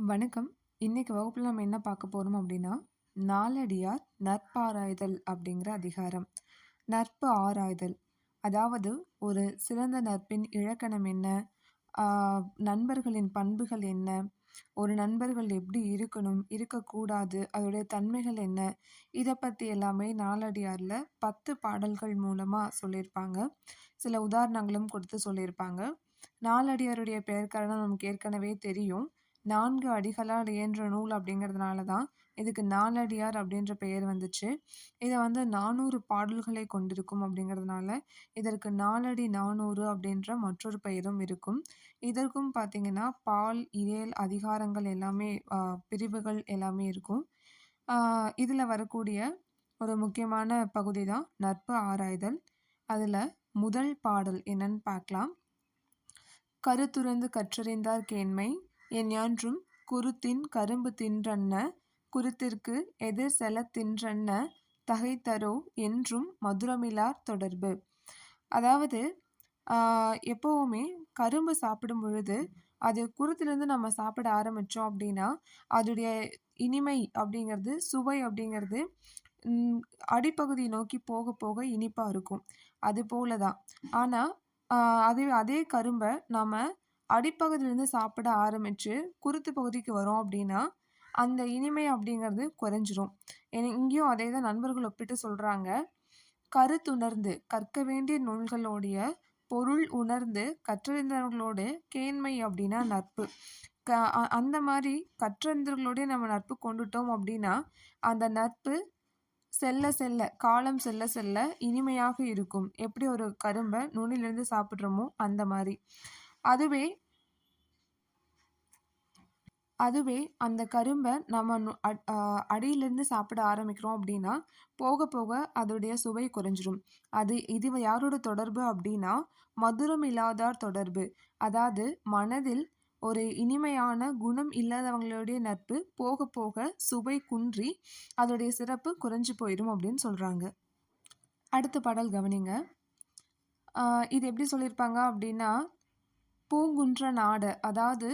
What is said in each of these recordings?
வணக்கம். இன்னைக்கு வகுப்பில் நம்ம என்ன பார்க்க போகிறோம் அப்படின்னா, நாலடியார் நற்பாராய்தல் அப்படிங்கிற அதிகாரம். நற்பு ஆராய்தல். அதாவது ஒரு சிறந்த நட்பின் இலக்கணம் என்ன? நண்பர்களின் பண்புகள் என்ன? ஒரு நண்பர்கள் எப்படி இருக்கணும்? இருக்கக்கூடாது? அதோடைய தன்மைகள் என்ன? இதை பற்றி எல்லாமே நாலடியாரில் பத்து பாடல்கள் மூலமாக சொல்லியிருப்பாங்க. சில உதாரணங்களும் கொடுத்து சொல்லியிருப்பாங்க. நாலடியாருடைய பெயர் காரணம் நமக்கு ஏற்கனவே தெரியும். நான்கு அடிகளால் இயன்ற நூல் அப்படிங்கிறதுனால தான் இதுக்கு நாலடியார் அப்படின்ற பெயர் வந்துச்சு. இதை வந்து 400 பாடல்களை கொண்டிருக்கும் அப்படிங்கிறதுனால, இதற்கு நாலடி 400 அப்படின்ற மற்றொரு பெயரும் இருக்கும். இதற்கும் பார்த்தீங்கன்னா, பால், இயல், அதிகாரங்கள் எல்லாமே பிரிவுகள் எல்லாமே இருக்கும். இதில் வரக்கூடிய ஒரு முக்கியமான பகுதி தான் நட்பு ஆராய்தல். அதில் முதல் பாடல் என்னன்னு பார்க்கலாம். கருத்துறந்து கற்றறிந்தார் கேண்மை எஞ்ஞான்றும் குருத்தின் கரும்பு தின்றன்ன குருத்திற்கு எதிர் செலத் தின்றன்ன தகைத்தரோ என்றும் மதுரமிலார் தொடர்பு. அதாவது எப்போவுமே கரும்பு சாப்பிடும் பொழுது, அது குருத்திலிருந்து நம்ம சாப்பிட ஆரம்பித்தோம் அப்படின்னா, அதோடைய இனிமை அப்படிங்கிறது, சுவை அப்படிங்கிறது அடிப்பகுதி நோக்கி போக போக இனிப்பாக இருக்கும். அது போல தான். ஆனால் அதே அதே கரும்பை நாம அடிப்பகுதியிலேருந்து சாப்பிட ஆரம்பித்து குருத்து பகுதிக்கு வரோம் அப்படின்னா, அந்த இனிமை அப்படிங்கிறது குறைஞ்சிரும். ஏன்னா இங்கேயும் அதே தான் நண்பர்கள் ஒப்பிட்டு சொல்கிறாங்க கருத்துணர்ந்து கற்க வேண்டிய நூல்களோடைய பொருள் உணர்ந்து கற்றறிந்தவர்களோடு கேண்மை அப்படின்னா நட்பு. க அந்த மாதிரி கற்றறிந்தவர்களோடய நம்ம நட்பு கொண்டுட்டோம் அப்படின்னா, அந்த நட்பு செல்ல செல்ல காலம் செல்ல செல்ல இனிமையாக இருக்கும். எப்படி ஒரு கரும்பை நுனிலிருந்து சாப்பிட்றோமோ அந்த மாதிரி அதுவே அதுவே அந்த கரும்பை நம்ம அடியிலேருந்து சாப்பிட ஆரம்பிக்கிறோம் அப்படின்னா, போக போக அதோடைய சுவை குறைஞ்சிரும். அது இது யாரோட தொடர்பு அப்படின்னா, மதுரம் இல்லாதார் தொடர்பு. அதாவது மனதில் ஒரு இனிமையான குணம் இல்லாதவங்களுடைய நட்பு போக போக சுவை குன்றி, அதோடைய சிறப்பு குறைஞ்சி போயிடும் அப்படின்னு சொல்கிறாங்க அடுத்த பாடல் கவனிங்க. இது எப்படி சொல்லியிருப்பாங்க அப்படின்னா, பூங்குன்ற நாடு அதாவது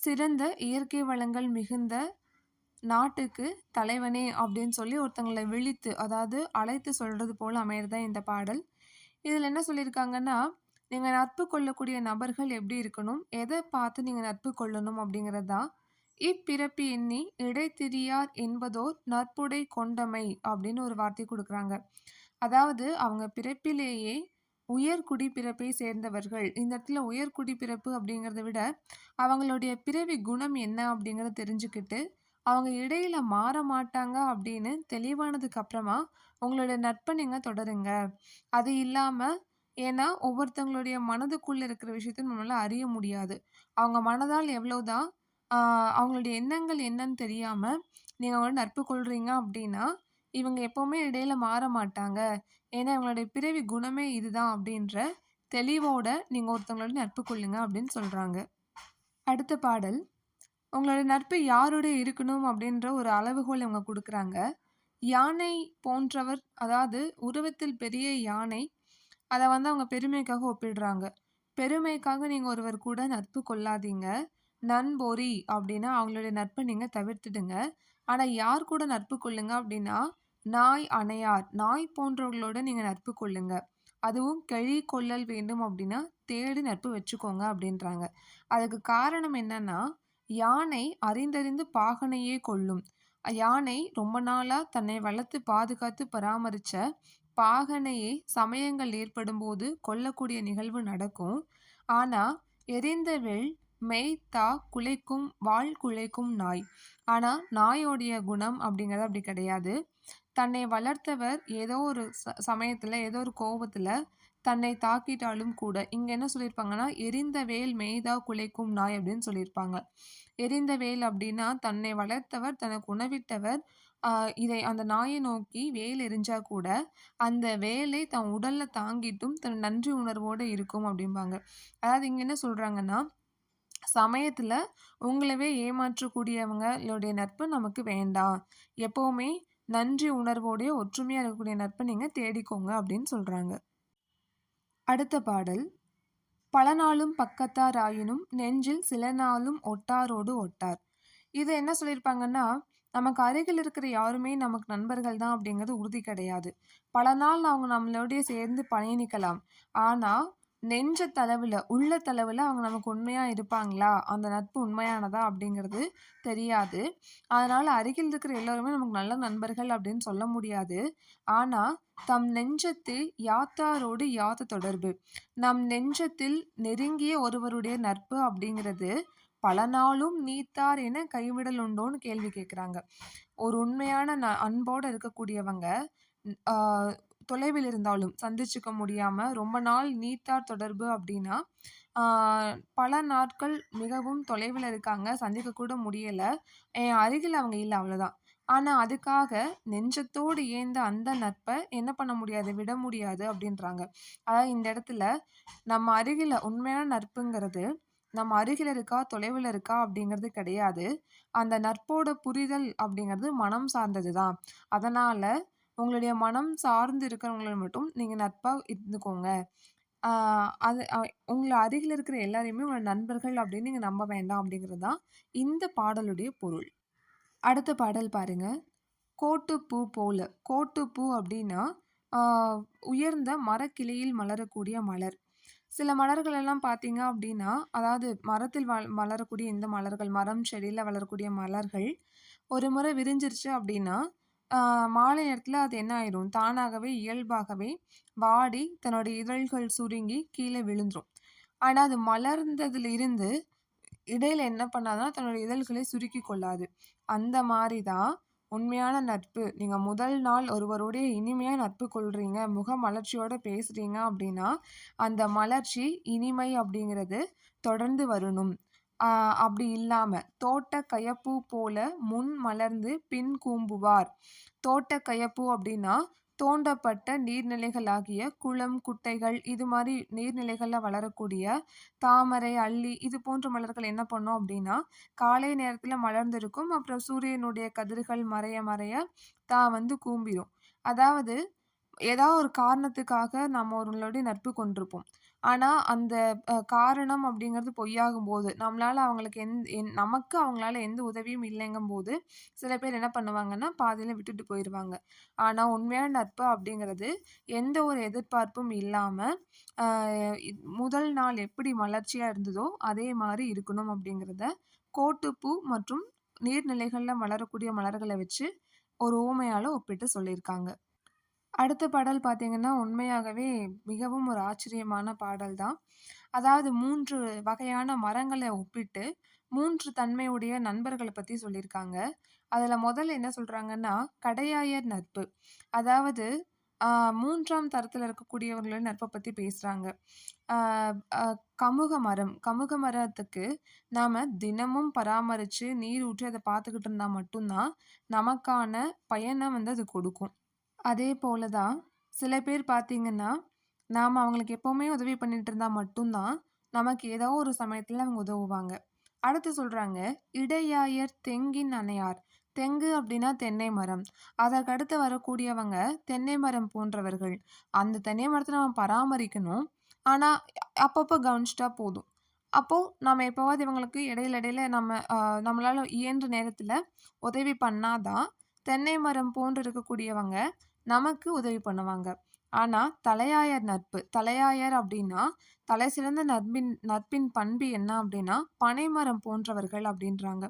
சிறந்த இயற்கை வளங்கள் மிகுந்த நாட்டுக்கு தலைவனே அப்படின்னு சொல்லி ஒருத்தங்கள விழித்து, அதாவது அழைத்து சொல்கிறது போல் அமையிறதான் இந்த பாடல். இதில் என்ன சொல்லியிருக்காங்கன்னா, நீங்கள் நட்பு கொள்ளக்கூடிய நபர்கள் எப்படி இருக்கணும்? எதை பார்த்து நீங்கள் நட்பு கொள்ளணும் அப்படிங்கிறது தான். இப்பிறப்பு எண்ணி இடைத்திரியார் என்பதோர் நட்புடை கொண்டமை அப்படின்னு ஒரு வார்த்தை கொடுக்குறாங்க அதாவது அவங்க பிறப்பிலேயே உயர்குடி பிறப்பை சேர்ந்தவர்கள். இந்த இடத்துல உயர்குடி பிறப்பு அப்படிங்கிறத விட, அவங்களுடைய பிறவி குணம் என்ன அப்படிங்கிறத தெரிஞ்சுக்கிட்டு, அவங்க இடையில மாற மாட்டாங்க அப்படின்னு தெளிவானதுக்கு அப்புறமா, உங்களுடைய நட்பை நீங்கள் தொடருங்க. அது இல்லாமல் ஏன்னா ஒவ்வொருத்தவங்களுடைய மனதுக்குள்ளே இருக்கிற விஷயத்த நம்மளால் அறிய முடியாது. அவங்க மனதால் எவ்வளோதான் அவங்களுடைய எண்ணங்கள் என்னன்னு தெரியாமல் நீங்கள் அவங்களோட நட்பு கொள்றீங்க அப்படின்னா, இவங்க எப்பவுமே இடையில மாற மாட்டாங்க. ஏன்னா இவங்களுடைய பிறவி குணமே இதுதான் அப்படின்ற தெளிவோட நீங்க ஒருத்தவங்களோட நட்பு கொள்ளுங்க அப்படின்னு சொல்றாங்க. அடுத்த பாடல். உங்களோட நட்பு யாரோட இருக்கணும் அப்படின்ற ஒரு அளவுகோல் இவங்க கொடுக்குறாங்க யானை போன்றவர் அதாவது உருவத்தில் பெரிய யானை. அதை வந்து அவங்க பெருமைக்காக ஒப்பிடுறாங்க. பெருமைக்காக நீங்கள் ஒருவர் கூட நட்பு கொள்ளாதீங்க. நண்பொறி அப்படின்னா அவங்களுடைய நட்பை நீங்கள் தவிர்த்துடுங்க. ஆனால் யார் கூட நட்பு கொள்ளுங்க அப்படின்னா, நாய் அணையார். நாய் போன்றவர்களோட நீங்கள் நட்பு கொள்ளுங்க. அதுவும் கெழி கொள்ளல் வேண்டும் அப்படின்னா, தேடி நட்பு வச்சுக்கோங்க அப்படின்றாங்க. அதுக்கு காரணம் என்னன்னா, யானை அறிந்தறிந்து பாகனையே கொள்ளும் யானை ரொம்ப நாளாக தன்னை வளர்த்து பாதுகாத்து பராமரிச்ச பாகனையே சமயங்கள் ஏற்படும்போது கொல்லக்கூடிய நிகழ்வு நடக்கும். ஆனால் எரிந்த வெள் மெய்த்தா குலைக்கும் வாழ் குலைக்கும் நாய். ஆனால் நாயோடைய குணம் அப்படிங்கிறது அப்படி கிடையாது. தன்னை வளர்த்தவர் ஏதோ ஒரு ச சமயத்துல, ஏதோ ஒரு கோபத்தில் தன்னை தாக்கிட்டாலும் கூட, இங்க என்ன சொல்லியிருப்பாங்கன்னா, எரிந்த வேல் மேய்தா குலைக்கும் நாய் அப்படின்னு சொல்லியிருப்பாங்க. எரிந்த வேல் அப்படின்னா, தன்னை வளர்த்தவர், தனக்கு உணவிட்டவர், இதை அந்த நாயை நோக்கி வேல் எரிஞ்சா கூட, அந்த வேலை தன் உடல்ல தாங்கிட்டும் தன் நன்றி உணர்வோடு இருக்கும் அப்படிம்பாங்க. அதாவது இங்க என்ன சொல்றாங்கன்னா, சமயத்துல உங்களவே ஏமாற்றக்கூடியவங்களுடைய நட்பு நமக்கு வேண்டாம். எப்பவுமே நன்றி உணர்வோடைய ஒற்றுமையாக இருக்கக்கூடிய நட்பை நீங்கள் தேடிக்கோங்க அப்படின்னு சொல்கிறாங்க அடுத்த பாடல். பல நாளும் பக்கத்தார் ஆயினும் நெஞ்சில் சில நாளும் ஒட்டாரோடு ஒட்டார். இது என்ன சொல்லியிருப்பாங்கன்னா, நமக்கு அருகில் இருக்கிற யாருமே நமக்கு நண்பர்கள் தான் அப்படிங்கிறது உறுதி கிடையாது. பல நாள் அவங்க நம்மளோடைய சேர்ந்து பயணிக்கலாம். ஆனால் நெஞ்ச தளவில் உள்ள தளவில் அவங்க நமக்கு உண்மையாக இருப்பாங்களா? அந்த நட்பு உண்மையானதா? அப்படிங்கிறது தெரியாது. அதனால் அருகில் இருக்கிற எல்லோருமே நமக்கு நல்ல நண்பர்கள் அப்படின்னு சொல்ல முடியாது. ஆனால் தம் நெஞ்சத்து யாத்தாரோடு யாத்த தொடர்பு. நம் நெஞ்சத்தில் நெருங்கிய ஒருவருடைய நட்பு அப்படிங்கிறது பல நாளும் நீத்தார் என கைவிடல் உண்டோன்னு கேள்வி கேட்குறாங்க. ஒரு உண்மையான ந அன்போடு இருக்கக்கூடியவங்க, தொலைவில் இருந்தாலும் சந்திச்சுக்க முடியாமல் ரொம்ப நாள் நீத்தார் தொடர்பு அப்படின்னா, பல நாட்கள் மிகவும் தொலைவில் இருக்காங்க. சந்திக்க கூட என் அருகில் அவங்க இல்லை அவ்வளோதான். ஆனால் அதுக்காக நெஞ்சத்தோடு ஏந்த அந்த நட்பை என்ன பண்ண முடியாது? விட முடியாது அப்படின்றாங்க. அதாவது இந்த இடத்துல நம்ம அருகில் உண்மையான நட்புங்கிறது, நம்ம அருகில் இருக்கா, தொலைவில் இருக்கா அப்படிங்கிறது கிடையாது. அந்த நட்போட புரிதல் அப்படிங்கிறது மனம் சார்ந்தது தான். அதனால் உங்களுடைய மனம் சார்ந்து இருக்கிறவங்கள மட்டும் நீங்கள் நட்பாக இருந்துக்கோங்க. அது உங்களை அருகில் இருக்கிற எல்லாரையுமே உங்க நண்பர்கள் அப்படின்னு நீங்கள் நம்ப வேண்டாம் அப்படிங்கிறது தான் இந்த பாடலுடைய பொருள். அடுத்த பாடல் பாருங்க. கோட்டுப்பூ போல. கோட்டுப்பூ அப்படின்னா, உயர்ந்த மரக்கிளையில் மலரக்கூடிய மலர். சில மலர்கள் எல்லாம் பார்த்தீங்க அப்படின்னா, அதாவது மரத்தில் வள மலரக்கூடிய இந்த மலர்கள், மரம், செடியில் வளரக்கூடிய மலர்கள், ஒரு முறை விரிஞ்சிருச்சு அப்படின்னா, மாலை நேரத்தில் அது என்ன ஆயிரும்? தானாகவே இயல்பாகவே வாடி தன்னுடைய இதழ்கள் சுருங்கி கீழே விழுந்துரும். ஆனால் அது மலர்ந்ததுலேருந்து இடையில என்ன பண்ணாதான் தன்னோட இதழ்களை சுருக்கிக் கொள்ளாது. அந்த மாதிரி தான் உண்மையான நட்பு. நீங்கள் முதல் நாள் ஒருவருடைய இனிமையாக நட்பு கொள்கிறீங்க முக மலர்ச்சியோடு பேசுகிறீங்க அப்படின்னா, அந்த மலர்ச்சி, இனிமை அப்படிங்கிறது தொடர்ந்து வரணும். அப்படி இல்லாமல் தோட்ட கயப்பு போல முன் மலர்ந்து பின் கூம்புவார். தோட்டக்கயப்பூ அப்படின்னா, தோண்டப்பட்ட நீர்நிலைகளாகிய குளம், குட்டைகள் இது மாதிரி நீர்நிலைகளில் வளரக்கூடிய தாமரை, அள்ளி இது போன்ற மலர்கள் என்ன பண்ணும் அப்படின்னா, காலை நேரத்தில் மலர்ந்திருக்கும். அப்புறம் சூரியனுடைய கதிர்கள் மறைய மறைய தான் வந்து கூம்பிடும் அதாவது ஏதாவது ஒரு காரணத்துக்காக நம்ம ஒருவங்களுடைய நட்பு கொண்டிருப்போம். ஆனால் அந்த காரணம் அப்படிங்கிறது பொய்யாகும் போது நம்மளால அவங்களுக்கு எந் என் நமக்கு அவங்களால எந்த உதவியும் இல்லைங்கும்போது, சில பேர் என்ன பண்ணுவாங்கன்னா, பாதியில் விட்டுட்டு போயிடுவாங்க ஆனால் உண்மையான நட்பு அப்படிங்கிறது எந்த ஒரு எதிர்பார்ப்பும் இல்லாமல் முதல் நாள் எப்படி மலர்ச்சியாக இருந்ததோ, அதே மாதிரி இருக்கணும் அப்படிங்கிறத கோட்டுப்பூ மற்றும் நீர்நிலைகளில் வளரக்கூடிய மலர்களை வச்சு ஒரு ஊமையால் ஒப்பிட்டு சொல்லியிருக்காங்க. அடுத்த பாடல் பார்த்தீங்கன்னா, உண்மையாகவே மிகவும் ஒரு ஆச்சரியமான பாடல் தான். அதாவது மூன்று வகையான மரங்களை ஒப்பிட்டு, மூன்று தன்மையுடைய நண்பர்களை பற்றி சொல்லியிருக்காங்க. அதில் முதல்ல என்ன சொல்கிறாங்கன்னா கடையாயர் நட்பு. அதாவது ஆ 3ஆம் தரத்தில இருக்கக்கூடியவர்களோட பற்றி பேசுகிறாங்க கமுக மரம். கமுக மரத்துக்கு நாம் தினமும் பராமரித்து நீர் ஊற்றி அதை பார்த்துக்கிட்டு இருந்தால் மட்டும்தான் நமக்கான பயனை வந்து அது கொடுக்கும். அதே போல தான் சில பேர் பார்த்தீங்கன்னா, நாம் அவங்களுக்கு எப்போவுமே உதவி பண்ணிட்டு இருந்தால் மட்டும்தான் நமக்கு ஏதோ ஒரு சமயத்தில் அவங்க உதவுவாங்க. அடுத்து சொல்கிறாங்க இடையாயர் தெங்கின் அணையார். தெங்கு அப்படின்னா தென்னை மரம். அதற்கு அடுத்து வரக்கூடியவங்க தென்னை மரம் போன்றவர்கள். அந்த தென்னை மரத்தை நம்ம பராமரிக்கணும். ஆனால் அப்பப்போ கவனிச்சுட்டா போதும். அப்போது நம்ம எப்போவாது இவங்களுக்கு இடையில இடையில நம்ம நம்மளால் இயன்ற நேரத்தில் உதவி பண்ணாதான் தென்னை மரம் போன்று இருக்கக்கூடியவங்க நமக்கு உதவி பண்ணுவாங்க. ஆனால் தலையாயர் நட்பு. தலையாயர் அப்படின்னா, தலை சிறந்த நட்பின் நட்பின் பண்பு என்ன அப்படின்னா, பனைமரம் போன்றவர்கள் அப்படின்றாங்க.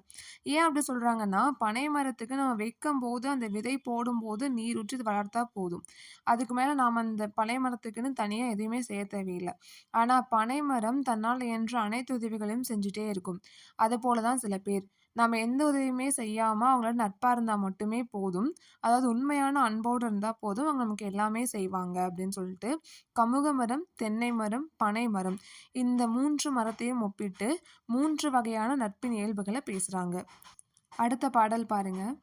ஏன் அப்படி சொல்கிறாங்கன்னா பனை மரத்துக்கு நம்ம வைக்கும்போது, அந்த விதை போடும்போது நீர் ஊற்றி வளர்த்தா போதும். அதுக்கு மேலே நாம் அந்த பனை மரத்துக்குன்னு எதுவுமே செய்ய தேவையில்லை ஆனால் பனைமரம் தன்னால் இயன்ற அனைத்து உதவிகளையும் செஞ்சுட்டே இருக்கும். அதுபோல தான் சில பேர். நம்ம எந்த உதவியுமே செய்யாமல் அவங்களோட நட்பாக இருந்தால் மட்டுமே போதும். அதாவது உண்மையான அன்போடு இருந்தால் போதும். அவங்க நமக்கு எல்லாமே செய்வாங்க அப்படின்னு சொல்லிட்டு, கமுக மரம், தென்னை மரம், பனை மரம் இந்த மூன்று மரத்தையும் ஒப்பிட்டு மூன்று வகையான நட்பின் இயல்புகளை பேசுகிறாங்க அடுத்த பாடல் பாருங்கள்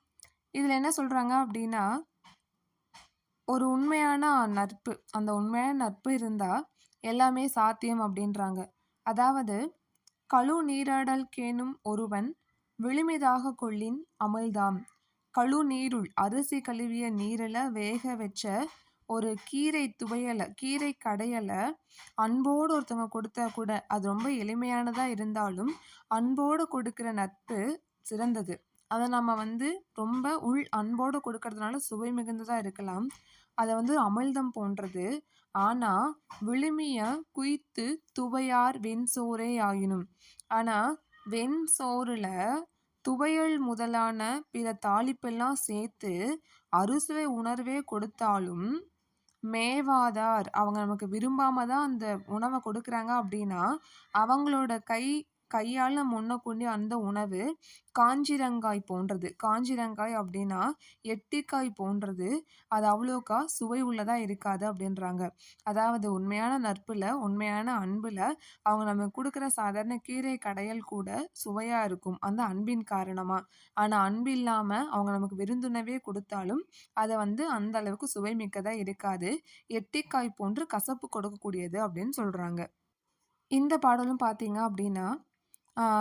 இதில் என்ன சொல்கிறாங்க அப்படின்னா, ஒரு உண்மையான நட்பு. அந்த உண்மையான நட்பு இருந்தால் எல்லாமே சாத்தியம் அப்படின்றாங்க. அதாவது, "கழு நீராடல் கேனும் ஒருவன் விழுமிதாக கொள்ளின் அமிழ்தாம். கழு நீருள் அரிசி கழுவிய நீரில் வேக வச்ச ஒரு கீரை துவையலை கீரை கடையலை அன்போடு ஒருத்தவங்க கொடுத்தா கூட அது ரொம்ப எளிமையானதாக இருந்தாலும், அன்போடு கொடுக்குற நட்பு சிறந்தது. அதை நம்ம வந்து ரொம்ப உள் அன்போடு கொடுக்கறதுனால சுவை மிகுந்ததாக இருக்கலாம். அதை வந்து அமிழ்தம் போன்றது. ஆனால் "விழுமிய குய்த்து துவையார் வெண்சோறே ஆயினும்" ஆனால் வெண் சோறில் துவையல் முதலான பிற தாளிப்பெல்லாம் சேர்த்து அறுசுவை உணர்வே கொடுத்தாலும், மேவாதார் அவங்க நமக்கு விரும்பாம தான் அந்த உணவை கொடுக்குறாங்க அப்படின்னா, அவங்களோட கை கையால் நம்ம உண்ணக்கூடிய அந்த உணவு காஞ்சிரங்காய் போன்றது. காஞ்சிரங்காய் அப்படின்னா, எட்டிக்காய் போன்றது. அது அவ்வளோக்கா சுவை உள்ளதாக இருக்காது அப்படின்றாங்க. அதாவது உண்மையான நட்பில் உண்மையான அன்பில் அவங்க நமக்கு கொடுக்குற சாதாரண கீரை கடையல் கூட சுவையாக இருக்கும். அந்த அன்பின் காரணமாக ஆனால் அன்பு இல்லாமல் அவங்க நமக்கு விருந்துணவே கொடுத்தாலும் அதை வந்து அந்த அளவுக்கு சுவை மிக்கதாக இருக்காது. எட்டிக்காய் போன்று கசப்பு கொடுக்கக்கூடியது அப்படின்னு சொல்கிறாங்க இந்த பாடலும் பார்த்தீங்க அப்படின்னா,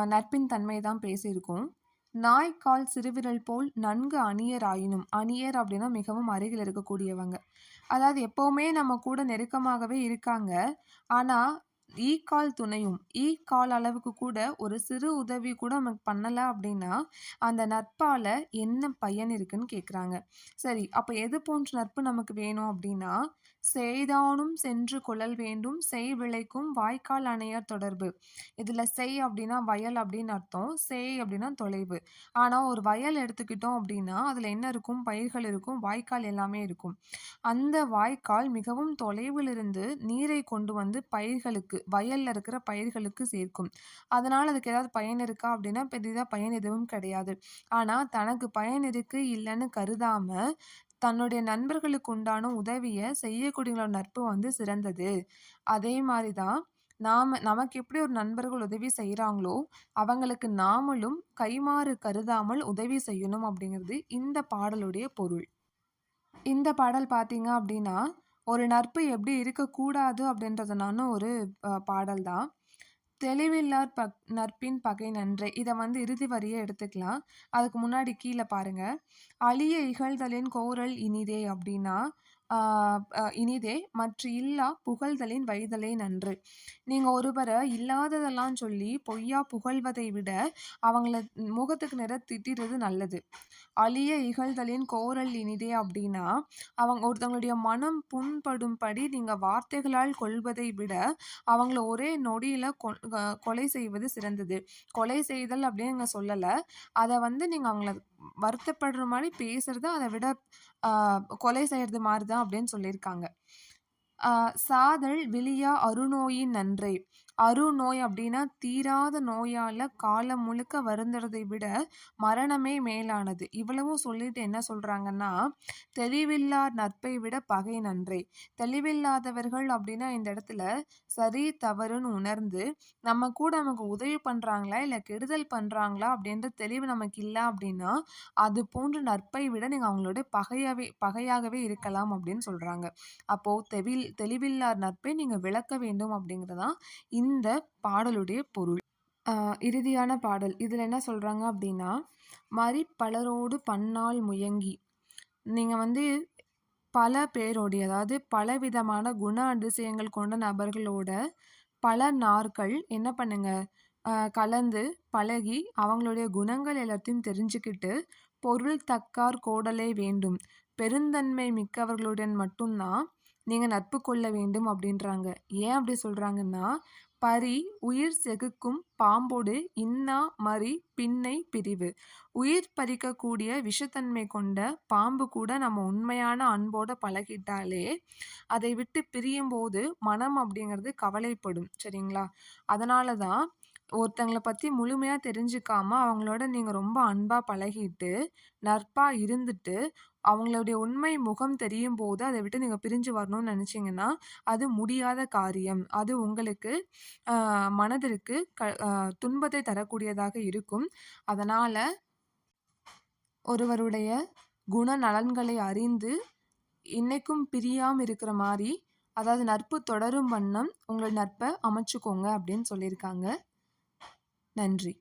நட்பின் தன்மை தான் பேசியிருக்கோம். "நாய் கால் சிறுவிரல் போல் நன்கு அணியர் ஆயினும்" அணியர் அப்படின்னா மிகவும் அருகில் இருக்கக்கூடியவங்க. அதாவது எப்போவுமே நம்ம கூட நெருக்கமாகவே இருக்காங்க. ஆனால் ஈ கால் துணையும். ஈ கால் அளவுக்கு கூட ஒரு சிறு உதவி கூட நமக்கு பண்ணலை அப்படின்னா, அந்த நட்பால் என்ன பயன் இருக்குன்னு கேட்குறாங்க. சரி, அப்போ எது போன்ற நட்பு நமக்கு வேணும் அப்படின்னா, செய்தானும் சென்று கொள்ளல் வேண்டும் செய் விளைக்கும் வாய்க்கால் அணையர் தொடர்பு." இதில் செய் அப்படின்னா வயல் அப்படின்னு அர்த்தம். சேய் அப்படின்னா தொலைவு. ஆனால் ஒரு வயல் எடுத்துக்கிட்டோம் அப்படின்னா, அதில் என்ன இருக்கும்? பயிர்கள் இருக்கும், வாய்க்கால் எல்லாமே இருக்கும். அந்த வாய்க்கால் மிகவும் தொலைவிலிருந்து நீரை கொண்டு வந்து பயிர்களுக்கு வயல்ல இருக்கிற பயிர்களுக்கு சேர்க்கும். அதனால் அதுக்கு ஏதாவது பயன் இருக்கா அப்படின்னா, பெரிதாக பயன் எதுவும் கிடையாது. ஆனால் தனக்கு பயன் இருக்குது இல்லைன்னு கருதாமல் தன்னுடைய நண்பர்களுக்கு உண்டான உதவியை செய்யக்கூடியவங்களோட நட்பு வந்து சிறந்தது. அதே மாதிரி தான் நாம் நமக்கு எப்படி ஒரு நண்பர்கள் உதவி செய்கிறாங்களோ அவங்களுக்கு நாமளும் கைமாறு கருதாமல் உதவி செய்யணும் அப்படிங்கிறது இந்த பாடலுடைய பொருள். இந்த பாடல் பார்த்தீங்க அப்படின்னா, ஒரு நட்பு எப்படி இருக்கக்கூடாது அப்படின்றதுனான ஒரு பாடல் தான். "தெளிவில்லார் பக் நட்பின் பகை நன்றே" இதை வந்து இறுதி வரியே எடுத்துக்கலாம். அதுக்கு முன்னாடி கீழே பாருங்கள் அழிய இகழ்தலின் கோரல் இனிதே" அப்படின்னா, இனிதே மற்ற இல்லா புகழ்தலின் வைதலே நன்று. நீங்கள் ஒருவரை இல்லாததெல்லாம் சொல்லி பொய்யா புகழ்வதை விட, அவங்கள முகத்துக்கு நிற திட்டிறது நல்லது. அழிய இகழ்தலின் கோரல் இனிதே" அப்படின்னா, அவங்க ஒருத்தவங்களுடைய மனம் புண்படும்படி நீங்கள் வார்த்தைகளால் கொல்வதை விட, அவங்கள ஒரே நொடியில் கொ கொலை செய்வது சிறந்தது. கொலை செய்தல் அப்படின்னு இங்க சொல்லலை அதை வந்து நீங்கள் அவங்கள வருத்தப்படுற மாதிரி பேசுறது, அதை விட கொலை செய்கிறது மாதிரி தான் அப்படின்னு சொல்லியிருக்காங்க. "சாதல் விழியா அருநோயின் நன்றே" அருநோய் அப்படின்னா, தீராத நோயால் காலம் முழுக்க வருந்துறதை விட மரணமே மேலானது. இவ்வளவும் சொல்லிட்டு என்ன சொல்கிறாங்கன்னா "தெளிவில்லார் நட்பை விட பகை நன்றே." தெளிவில்லாதவர்கள் அப்படின்னா இந்த இடத்துல சரி, தவறுன்னு உணர்ந்து, நம்ம கூட நமக்கு உதவி பண்ணுறாங்களா இல்லை கெடுதல் பண்ணுறாங்களா அப்படின்ற தெளிவு நமக்கு இல்லை அப்படின்னா, அது போன்ற நட்பை விட நீங்கள் அவங்களோட பகையாகவே பகையாகவே இருக்கலாம் அப்படின்னு சொல்கிறாங்க அப்போது தெவில் தெளிவில்லார் நட்பை நீங்கள் விளக்க வேண்டும் அப்படிங்கிறது தான் இந்த பாடலுடைய பொருள். இறுதியான பாடல். இதில் என்ன சொல்கிறாங்க அப்படின்னா, மாதிரி பலரோடு பன்னால் முயங்கி" நீங்கள் வந்து பல பேரோடைய அதாவது பலவிதமான குண அதிசயங்கள் கொண்ட நபர்களோட பல நாட்கள் என்ன பண்ணுங்க, கலந்து, பழகி, அவங்களுடைய குணங்கள் எல்லாத்தையும் தெரிஞ்சுக்கிட்டு, "பொருள் தக்கார் கோடலே வேண்டும்" பெருந்தன்மை மிக்கவர்களுடன் மட்டும்தான் நீங்கள் நட்பு கொள்ள வேண்டும் அப்படின்றாங்க. ஏன் அப்படி சொல்கிறாங்கன்னா "பரி உயிர் செகுக்கும் பாம்போடு இன்னா மறி பின்னை பிரிவு." உயிர் பறிக்கக்கூடிய விஷத்தன்மை கொண்ட பாம்பு கூட நம்ம உண்மையான அன்போடு பழகிட்டாலே, அதை விட்டு பிரியும்போது மனம் அப்படிங்கிறது கவலைப்படும். சரிங்களா? அதனால தான் ஒருத்தங்கள பற்றி முழுமையாக தெரிஞ்சுக்காம, அவங்களோட நீங்கள் ரொம்ப அன்பாக பழகிட்டு, நட்பாக இருந்துட்டு, அவங்களுடைய உண்மை முகம் தெரியும் போது அதை விட்டு நீங்கள் பிரிஞ்சு வரணும்னு நினச்சிங்கன்னா அது முடியாத காரியம். அது உங்களுக்கு மனதிற்கு க துன்பத்தை தரக்கூடியதாக இருக்கும். அதனால் ஒருவருடைய குணநலன்களை அறிந்து, இன்றைக்கும் பிரியாமல் இருக்கிற மாதிரி அதாவது நட்பு தொடரும் வண்ணம் உங்கள் நட்பை அமைச்சுக்கோங்க அப்படின்னு சொல்லியிருக்காங்க. நன்றி.